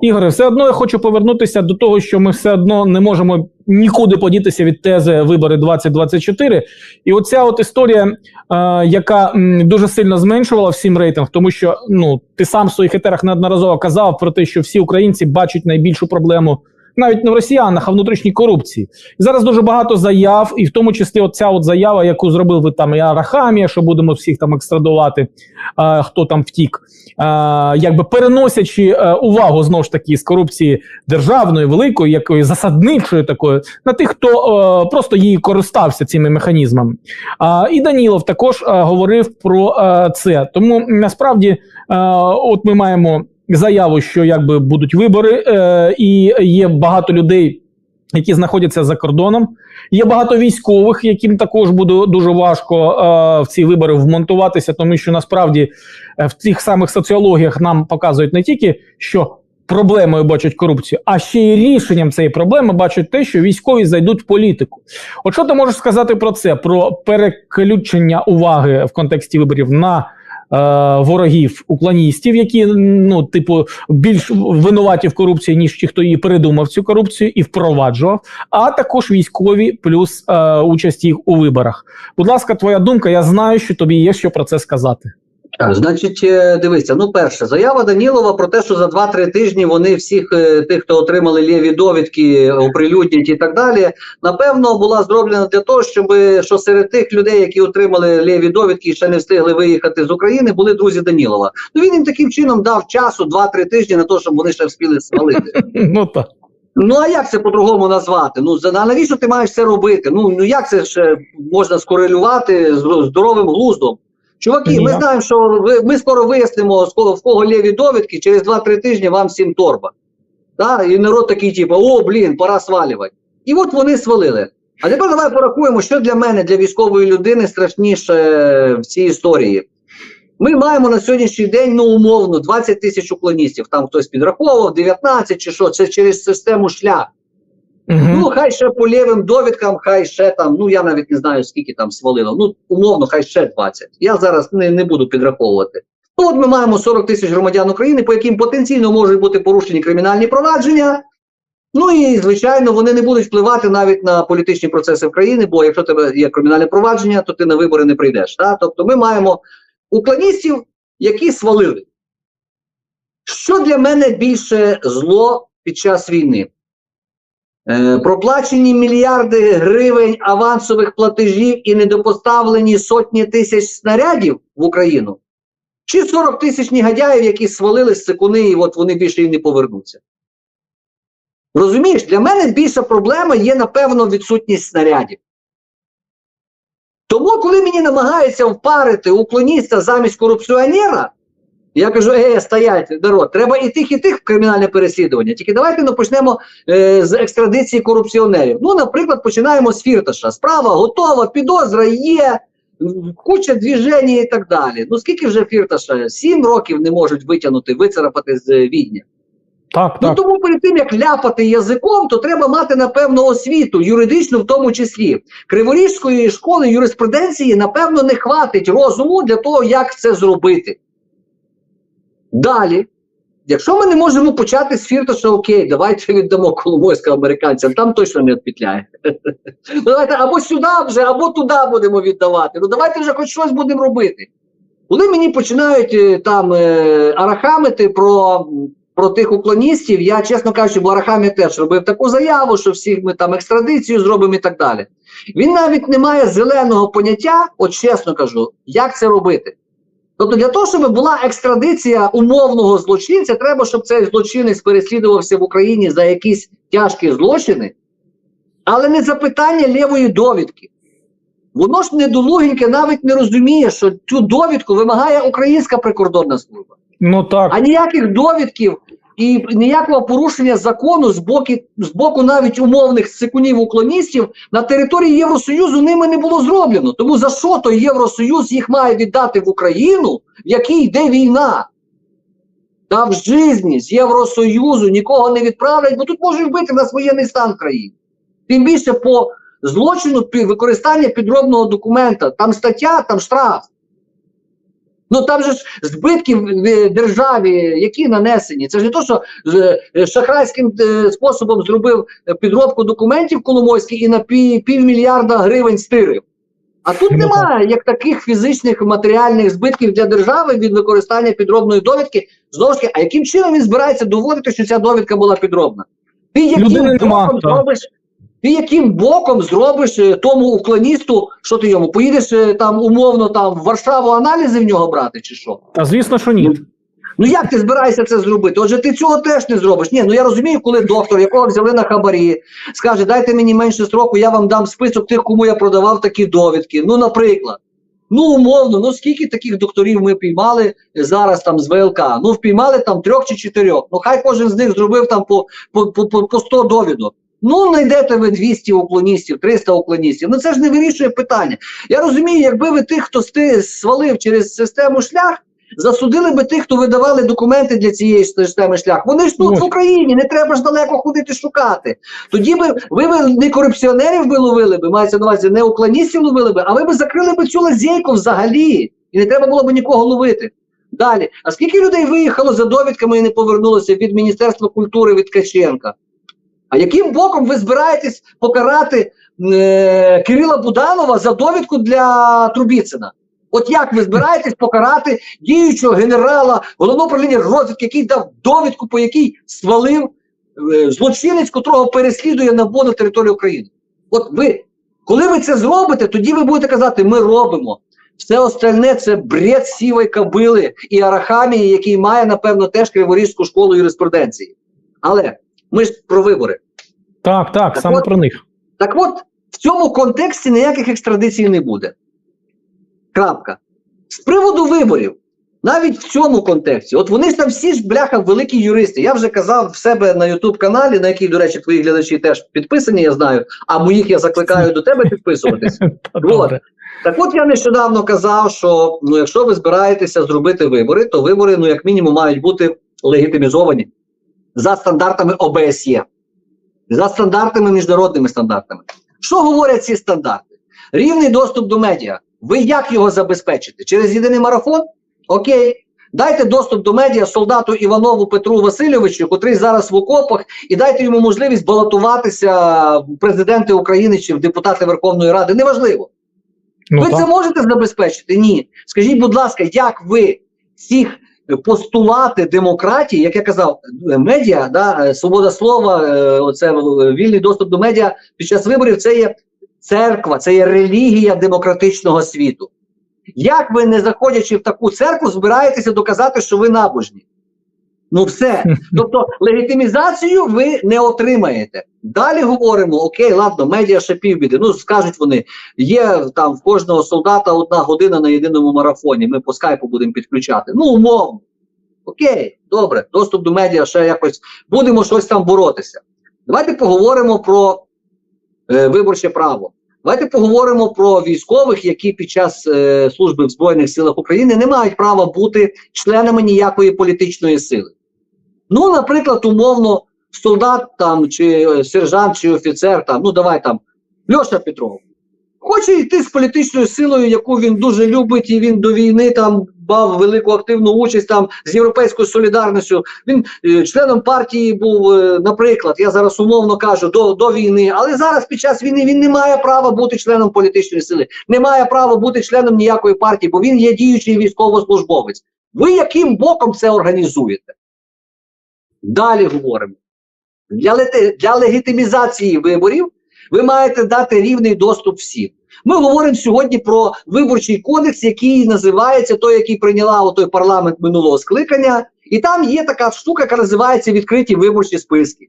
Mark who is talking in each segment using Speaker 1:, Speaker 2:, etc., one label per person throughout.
Speaker 1: Ігоре, все одно я хочу повернутися до того, що ми все одно не можемо нікуди подітися від тези вибори 2024. І оця от історія, е, яка м, дуже сильно зменшувала всім рейтинг, тому що ну ти сам в своїх етерах неодноразово казав про те, що всі українці бачать найбільшу проблему. Навіть не в росіянах, а в внутрішній корупції. І зараз дуже багато заяв, і в тому числі оця от заява, яку зробив ви там і Арахамія, що будемо всіх там екстрадувати, е, хто там втік, е, якби переносячи е, увагу знову ж таки з корупції державної, великої, якої засадничої такої, на тих, хто е, просто її користався цими механізмами. А, і Данілов також е, говорив про е, це. Тому насправді, е, от ми маємо заяву, що якби будуть вибори, е, і є багато людей. Які знаходяться за кордоном, є багато військових, яким також буде дуже важко е, в ці вибори вмонтуватися, тому що насправді е, в тих самих соціологіях нам показують не тільки що проблемою бачать корупцію, а ще й рішенням цієї проблеми бачать те, що військові зайдуть в політику. От що ти можеш сказати про це? Про переключення уваги в контексті виборів на ворогів уклоністів, які ну, типу, більш винуваті в корупції, ніж ті, хто її передумав цю корупцію і впроваджував, а також військові плюс е, участь їх у виборах. Будь ласка, твоя думка. Я знаю, що тобі є що про це сказати.
Speaker 2: Так, значить, е, дивися, ну перше, заява Данілова про те, що за 2-3 тижні вони всіх е, тих, хто отримали ліві довідки, оприлюднять і так далі, напевно, була зроблена для того, щоб що серед тих людей, які отримали ліві довідки і ще не встигли виїхати з України, були друзі Данілова. Ну він їм таким чином дав часу 2-3 тижні на те, щоб вони ще встигли свалити.
Speaker 1: Ну так.
Speaker 2: Ну а як це по-другому назвати? Ну за а навіщо ти маєш це робити? Ну ну як це ще можна скорелювати з здоровим глуздом? Чуваки, ми знаємо, що ви, ми скоро вияснимо, в кого ліві довідки, через 2-3 тижні вам всім торба. Да? І народ такий, типу, о, блін, пора свалювати. І от вони свалили. А тепер давай порахуємо, що для мене, для військової людини, страшніше в цій історії. Ми маємо на сьогоднішній день, ну умовно, 20 тисяч уклоністів. Там хтось підраховував, 19 чи що, це через систему шлях.
Speaker 1: Мгм.
Speaker 2: Ну, хай ще по лівим довідкам, хай ще там, ну я навіть не знаю, скільки там свалило. Ну, умовно, хай ще 20. Я зараз не, не буду підраховувати. Ну, от ми маємо 40 тисяч громадян України, по яким потенційно можуть бути порушені кримінальні провадження. Ну і звичайно, вони не будуть впливати навіть на політичні процеси в країні, бо якщо тебе є кримінальне провадження, то ти на вибори не прийдеш. Та? Тобто ми маємо уклоністів, які свалили. Що для мене більше зло під час війни? Е, проплачені мільярди гривень авансових платежів і недопоставлені сотні тисяч снарядів в Україну, чи 40 тисяч негодяїв, які свалили з цикуни, і от вони більше і не повернуться. Розумієш, для мене більша проблема є, напевно, відсутність снарядів. Тому, коли мені намагаються впарити уклоніста замість корупціонера, я кажу, е, стоять, народ, треба і тих, і тих в кримінальне переслідування. Тільки давайте ну, почнемо е, з екстрадиції корупціонерів. Ну, наприклад, починаємо з Фірташа. Справа готова, підозра є, куча двіжень і так далі. Ну скільки вже Фірташа? Сім років не можуть витягнути, вицарапати з Відня.
Speaker 1: Так,
Speaker 2: Ну
Speaker 1: так.
Speaker 2: тому перед тим як ляпати язиком, то треба мати напевно освіту, юридичну в тому числі. Криворізької школи юриспруденції, напевно, не хватить розуму для того, як це зробити. Далі, якщо ми не можемо почати з фірташа, окей, давайте віддамо Коломойська американцям, там точно не відпетляє. Ну, давайте або сюди вже, або туди будемо віддавати. Ну давайте вже хоч щось будемо робити. Коли мені починають е, там е, арахамити про, про тих уклоністів, я, чесно кажучи, бо Арахамі теж робив таку заяву, що всіх ми там екстрадицію зробимо і так далі. Він навіть не має зеленого поняття, от чесно кажу, як це робити. Тобто для того, щоб була екстрадиція умовного злочинця, треба, щоб цей злочинець переслідувався в Україні за якісь тяжкі злочини, але не за питання лівої довідки. Воно ж недолугеньке навіть не розуміє, що цю довідку вимагає українська прикордонна служба.
Speaker 1: Ну так.
Speaker 2: А ніяких довідків і ніякого порушення закону з боку, з боку навіть умовних секунів уклоністів на території Євросоюзу ними не було зроблено. Тому за що той Євросоюз їх має віддати в Україну, в якій йде війна? Та в житті з Євросоюзу нікого не відправлять, бо тут можуть вбити на воєнний стан в країні. Тим більше по злочину використання підробного документа. Там стаття, там штраф. Ну там же ж збитки в е, державі, які нанесені. Це ж не то, що е, шахрайським е, способом зробив е, підробку документів Коломойський і на пів, півмільярда гривень стирив. А тут
Speaker 1: Ну,
Speaker 2: немає як таких фізичних матеріальних збитків для держави від використання підробної довідки. Знову ж таки, а яким чином він збирається доводити, що ця довідка була підробна? Ти яким боком зробиш? Ти яким боком зробиш е, тому уклоністу, що ти йому поїдеш е, там умовно там в Варшаву аналізи в нього брати, чи що?
Speaker 1: А звісно, що ні.
Speaker 2: Ну як ти збираєшся це зробити? Отже, ти цього теж не зробиш. Ні, ну я розумію, коли доктор, якого взяли на хабарі, скаже, дайте мені менше строку, я вам дам список тих, кому я продавав такі довідки. Ну, наприклад. Ну, умовно, ну скільки таких докторів ми піймали зараз там з ВЛК? Ну, впіймали там трьох чи чотирьох. Ну, хай кожен з них зробив там по, по, по, по, по 100 довідок. Ну, знайдете ви 200 уклоністів, 300 уклоністів. Ну це ж не вирішує питання. Я розумію, якби ви тих, хто свалив через систему шлях, засудили би тих, хто видавали документи для цієї системи шлях. Вони ж тут
Speaker 1: Ось.
Speaker 2: в Україні, не треба ж далеко ходити шукати. Тоді би ви би не корупціонерів би ловили би, мається на увазі, не уклоністів ловили би, а ви би закрили би цю лазейку взагалі. І не треба було б нікого ловити. Далі. А скільки людей виїхало за довідками і не повернулося від Міністерства культури від Ткаченка? А яким боком ви збираєтесь покарати е, Кирила Буданова за довідку для Трубіцина? От як ви збираєтесь покарати діючого генерала головного управління розвідки, який дав довідку, по якій свалив е, злочинець, котрого переслідує НАБУ на території України? От ви, коли ви це зробите, тоді ви будете казати, ми робимо. Все остальне це бред сівої кабили і Арахамії, який має, напевно, теж Криворізьку школу юриспруденції. Але ми ж про вибори.
Speaker 1: Так, так,
Speaker 2: Так
Speaker 1: саме
Speaker 2: от-
Speaker 1: про них.
Speaker 2: Так от, в цьому контексті ніяких екстрадицій не буде. Крапка. З приводу виборів, навіть в цьому контексті, от вони ж там всі ж бляха великі юристи. Я вже казав в себе на Ютуб каналі, на який, до речі, твої глядачі теж підписані, я знаю, а моїх я закликаю до тебе підписуватись. Так от я нещодавно казав, що ну, якщо ви збираєтеся зробити вибори, то вибори, ну, як мінімум, мають бути легітимізовані за стандартами ОБСЄ, за стандартами міжнародними стандартами. Що говорять ці стандарти? Рівний доступ до медіа. Ви як його забезпечите? Через єдиний марафон? Окей. Дайте доступ до медіа солдату Іванову Петру Васильовичу, котрий зараз в окопах, і дайте йому можливість балотуватися в президенти України чи в депутати Верховної Ради. Неважливо.
Speaker 1: Ну,
Speaker 2: ви це можете забезпечити? Ні. Скажіть, будь ласка, як ви цих постулати демократії, як я казав, е, медіа, да, е, свобода слова, це е, вільний доступ до медіа під час виборів це є церква, це є релігія демократичного світу. Як ви, не заходячи в таку церкву, збираєтеся доказати, що ви набожні? Ну все. Тобто легітимізацію ви не отримаєте. Далі говоримо: окей, ладно, медіа ще півбіди. Ну скажуть вони, є там в кожного солдата одна година на єдиному марафоні. Ми по скайпу будемо підключати. Ну, умовно. Окей, добре, доступ до медіа ще якось будемо щось там боротися. Давайте поговоримо про е, виборче право. Давайте поговоримо про військових, які під час е, служби в Збройних силах України не мають права бути членами ніякої політичної сили. Ну, наприклад, умовно, солдат там, чи е, сержант, чи офіцер, там, ну давай там, Льоша Петров. Хоче йти з політичною силою, яку він дуже любить, і він до війни там мав велику активну участь там з європейською солідарністю. Він е, членом партії був, е, наприклад, я зараз умовно кажу, до, до війни, але зараз під час війни він не має права бути членом політичної сили, не має права бути членом ніякої партії, бо він є діючий військовослужбовець. Ви яким боком це організуєте? Далі говоримо. Для, для легітимізації виборів ви маєте дати рівний доступ всім. Ми говоримо сьогодні про виборчий кодекс, який називається той, який прийняла той парламент минулого скликання, і там є така штука, яка називається відкриті виборчі списки.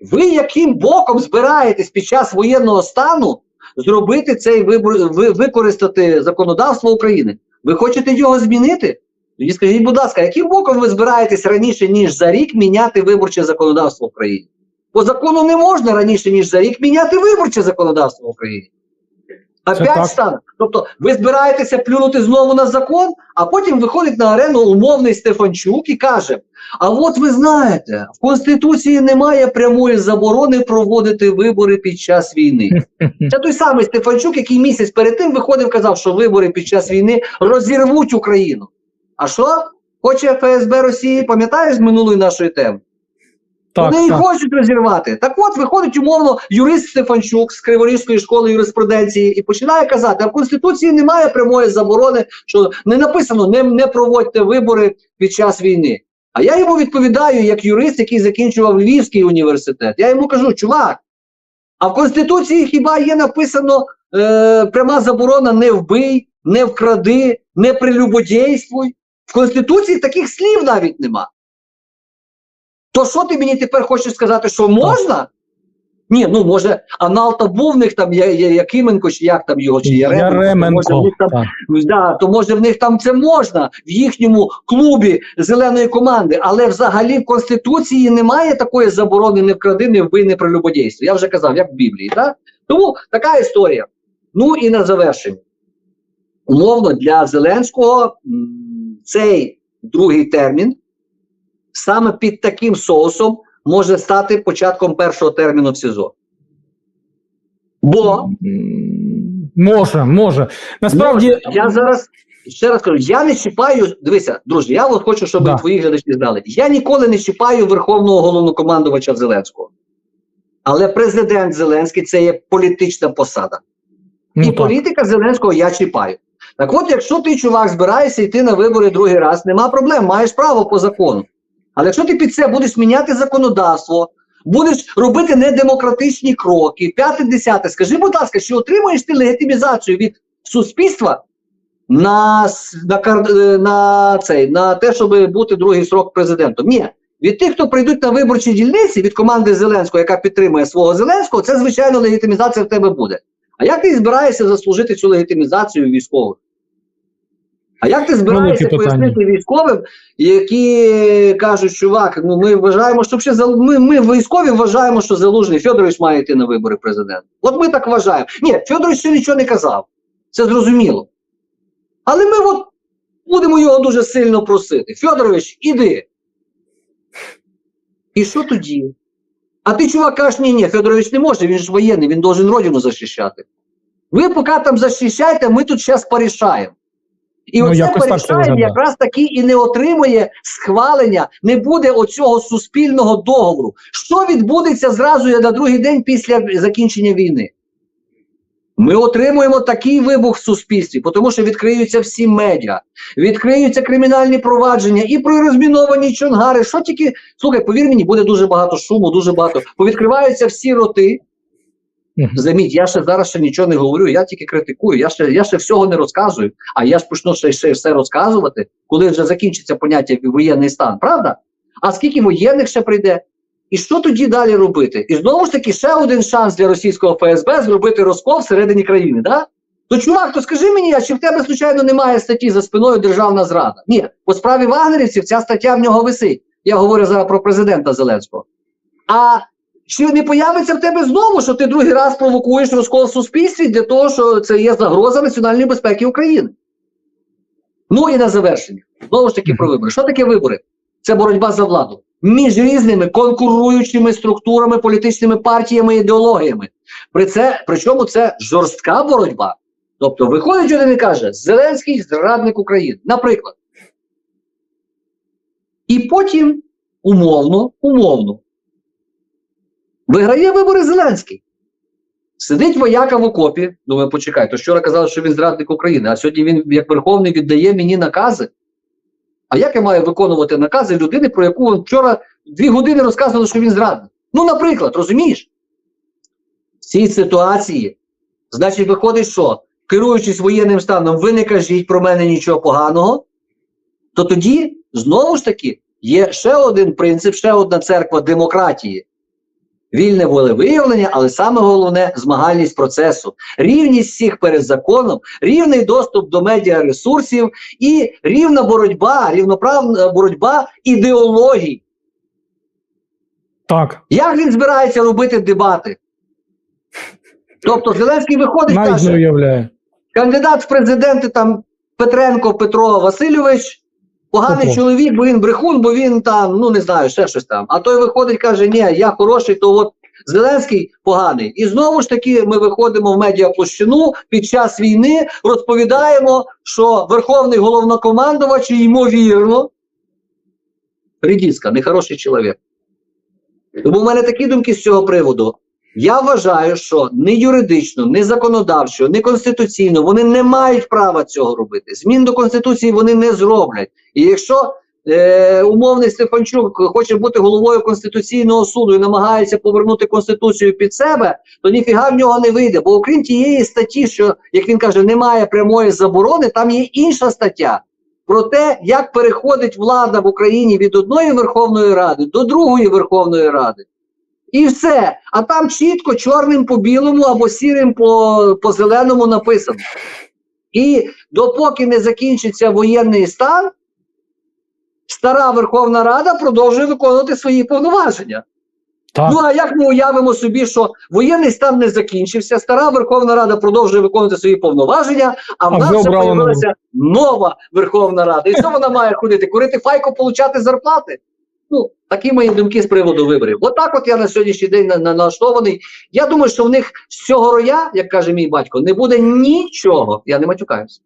Speaker 2: Ви яким боком збираєтесь під час воєнного стану зробити цей вибор, ви, використати законодавство України? Ви хочете його змінити? Тоді скажіть, будь ласка, яким боком ви збираєтесь раніше, ніж за рік міняти виборче законодавство в Україні? По закону не можна раніше, ніж за рік міняти виборче законодавство в Україні. Опять стане. Тобто ви збираєтеся плюнути знову на закон, а потім виходить на арену умовний Стефанчук і каже: А от ви знаєте, в Конституції немає прямої заборони проводити вибори під час війни. Це той самий Стефанчук, який місяць перед тим виходив, казав, що вибори під час війни розірвуть Україну. А що? Хоче ФСБ Росії, пам'ятаєш з минулої нашої теми?
Speaker 1: Так,
Speaker 2: Вони і хочуть розірвати. Так от виходить умовно юрист Стефанчук з Криворізької школи юриспруденції і починає казати: а в Конституції немає прямої заборони, що не написано не, не проводьте вибори під час війни. А я йому відповідаю як юрист, який закінчував Львівський університет. Я йому кажу, чувак, а в Конституції хіба є написано е, пряма заборона не вбий, не вкради, не прелюбодійствуй? В Конституції таких слів навіть нема. То що ти мені тепер хочеш сказати, що можна? Ні, ну може, анал був в них там Я- Я- Якименко, чи як там його, чи Яременко. то може, в них там, да, то може в них там це можна в їхньому клубі зеленої команди, але взагалі в Конституції немає такої заборони не вкради, не вбий, не прелюбодійство. Я вже казав, як в Біблії. Так? Тому така історія. Ну і на завершення. Умовно для Зеленського цей другий термін саме під таким соусом може стати початком першого терміну в СІЗО. Бо
Speaker 1: Може, може. Насправді,
Speaker 2: Ну, я зараз ще раз кажу: я не чіпаю. Дивися, друзі, я от хочу, щоб
Speaker 1: Да.
Speaker 2: твої глядачі знали. Я ніколи не чіпаю верховного головнокомандувача Зеленського. Але президент Зеленський це є політична посада.
Speaker 1: ну,
Speaker 2: і
Speaker 1: так.
Speaker 2: політика Зеленського я чіпаю. Так от, якщо ти, чувак, збираєшся йти на вибори другий раз, нема проблем, маєш право по закону. Але якщо ти під це будеш міняти законодавство, будеш робити недемократичні кроки, п'яте, десяте, скажи, будь ласка, чи отримуєш ти легітимізацію від суспільства на, на, е, на, цей, на те, щоб бути другий срок президентом? Ні. Від тих, хто прийдуть на виборчі дільниці від команди Зеленського, яка підтримує свого Зеленського, це звичайно легітимізація в тебе буде. А як ти збираєшся заслужити цю легітимізацію військових? А як ти збираєшся пояснити військовим, які кажуть, чувак, ну ми вважаємо, що ще ми, ми військові вважаємо, що Залужний Федорович має йти на вибори президента. От ми так вважаємо. Ні, Федорович ще нічого не казав. Це зрозуміло. Але ми от будемо його дуже сильно просити. Федорович, іди. І що тоді? А ти, чувак, кажеш, ні, ні, Федорович не може, він ж воєнний, він должен родину захищати. Ви поки там захищаєте, ми тут зараз порішаємо. І
Speaker 1: Ну,
Speaker 2: оце
Speaker 1: виглядає.
Speaker 2: якраз таки і не отримує схвалення, не буде оцього суспільного договору. Що відбудеться зразу на другий день після закінчення війни? Ми отримуємо такий вибух в суспільстві, тому що відкриються всі медіа, відкриються кримінальні провадження і про розміновані чонгари. Що тільки слухай, повір мені, буде дуже багато шуму, дуже багато. Повідкриваються всі роти. Заміть, я ще зараз ще нічого не говорю, я тільки критикую, я ще, я ще всього не розказую, а я ж почну ще, ще все розказувати, коли вже закінчиться поняття воєнний стан, правда? А скільки воєнних ще прийде? І що тоді далі робити? І знову ж таки, ще один шанс для російського ФСБ зробити розкол всередині країни. Да? То чувак, то скажи мені, а чи в тебе, звичайно, немає статті за спиною державна зрада? Ні, по справі вагнерівців ця стаття в нього висить. Я говорю зараз про президента Зеленського. А чи не появиться в тебе знову, що ти другий раз провокуєш розкол в суспільстві для того, що це є загроза національної безпеки України? Ну і на завершення. Знову ж таки про вибори. Що таке вибори? Це боротьба за владу між різними конкуруючими структурами, політичними партіями, ідеологіями. При це, причому це жорстка боротьба. Тобто виходить один і каже: Зеленський зрадник України, наприклад. І потім умовно, умовно, виграє вибори Зеленський. Сидить вояка в окопі. Думаю, почекай, то вчора казали, що він зрадник України, а сьогодні він, як Верховний, віддає мені накази. А як я маю виконувати накази людини, про яку вчора дві години розказували, що він зрадник? Ну, наприклад, розумієш? В цій ситуації, значить, виходить, що керуючись воєнним станом, ви не кажіть про мене нічого поганого, то тоді, знову ж таки, є ще один принцип, ще одна церква демократії. Вільне волевиявлення, але саме головне змагальність процесу, рівність всіх перед законом, рівний доступ до медіаресурсів і рівна боротьба, рівноправна боротьба ідеологій.
Speaker 1: Так,
Speaker 2: Як він збирається робити дебати? Тобто Зеленський виходить
Speaker 1: навіть не
Speaker 2: каже,
Speaker 1: уявляю.
Speaker 2: кандидат в президенти там Петренко Петро Васильович, поганий
Speaker 1: Петров.
Speaker 2: чоловік, бо він брехун, бо він там, ну не знаю, ще щось там. А той виходить, каже, ні, я хороший, то от Зеленський поганий. І знову ж таки ми виходимо в медіаплощину під час війни, розповідаємо, що верховний головнокомандувач, ймовірно, редіска, нехороший чоловік. Тому в мене такі думки з цього приводу. Я вважаю, що ні юридично, ні законодавчо, ні конституційно вони не мають права цього робити. Змін до конституції вони не зроблять. І якщо е, умовний Стефанчук хоче бути головою конституційного суду і намагається повернути конституцію під себе, то ніфіга в нього не вийде. Бо окрім тієї статті, що як він каже, немає прямої заборони, там є інша стаття. Про те, як переходить влада в Україні від одної Верховної Ради до другої Верховної Ради. І все. А там чітко чорним по білому або сірим по, по зеленому написано. І допоки не закінчиться воєнний стан, стара Верховна Рада продовжує виконувати свої повноваження.
Speaker 1: Так.
Speaker 2: Ну а як ми уявимо собі, що воєнний стан не закінчився, стара Верховна Рада продовжує виконувати свої повноваження, а в нас з'явилася нова Верховна Рада. І що вона має ходити? Курити файку, получати зарплати? Ну, такі мої думки з приводу виборів. Отак от я на сьогоднішній день на, на, налаштований. Я думаю, що в них з цього роя, як каже мій батько, не буде нічого. Я не матюкаюся.